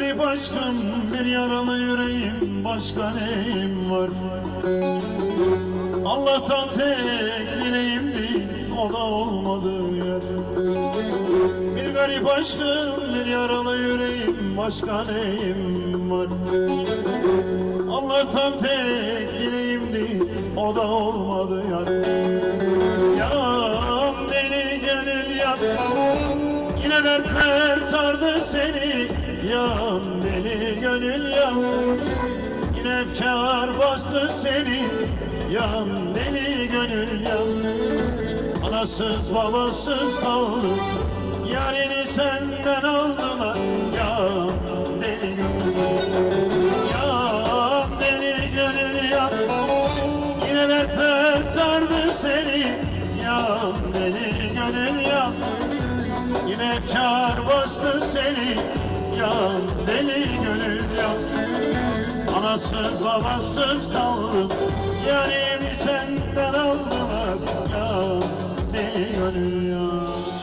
garip aşkım, bir yaralı yüreğim, başka neyim var? Allah'tan tek dileğim değil, o da olmadığı yer. Bir garip aşkım, bir yaralı yüreğim, başka neyim var? Allah'tan tek dileğim değil, o da olmadı yer. Yan deli gönül yan, yine dertler sardı seni. Yan deli gönül yan, yine efkar bastı seni. Yan deli gönül yan, anasız babasız kaldın. Yarini senden aldılar, yan deli gönül yan deli gönül yan Yine dertler sardı seni. Yan deli gönül yan Yine kar bastı seni Yan deli gönül yan Anasız babasız kaldım Yarimi senden aldılar Yan deli gönül yan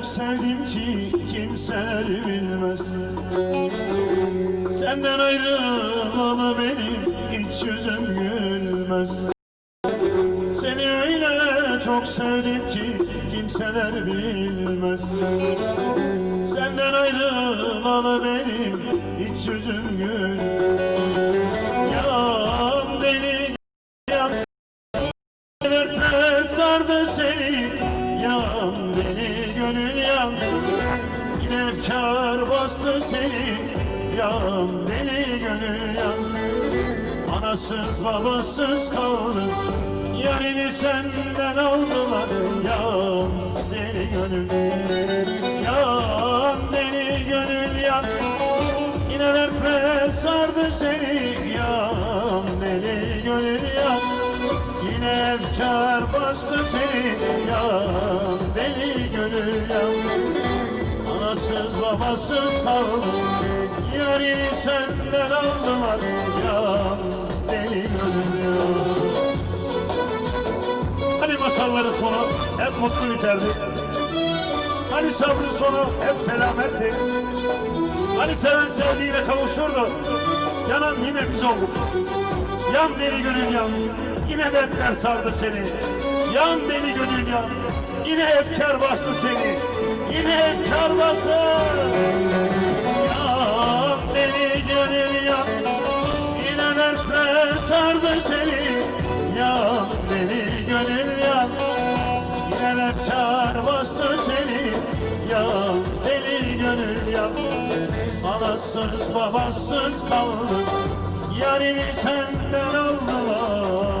çok sevdim ki kimseler bilmez. Senden ayrılalı benim hiç yüzüm gülmez. Seni öyle çok sevdim ki kimseler bilmez. Senden ayrılalı benim hiç yüzüm gülmez efkar bastı seni Yan deli gönül yan Anasız babasız kaldın Yarini senden aldılar. Yan deli gönül Yan deli gönül yan Yine dertler sardı seni Yan deli gönül yan Yine efkar bastı seni babasız kaldın Yarini senden aldılar yan deli gönül yan Hani masalların sonu hep mutlu biterdi. Hani sabrın sonu hep selametti. Hani seven sevdiğine kavuşurdu. Yanan yine biz olduk. Yan deli gönül yan. Yine dertler sardı seni Yan deli gönül yan. Yine efkar bastı seni. Yine efkar bastı. Yan deli gönül yan. Yine dertler sardı seni. Yan deli gönül yan. Yine efkar bastı seni. Yan deli gönül yan. Anasız babasız kaldın Yarini senden aldılar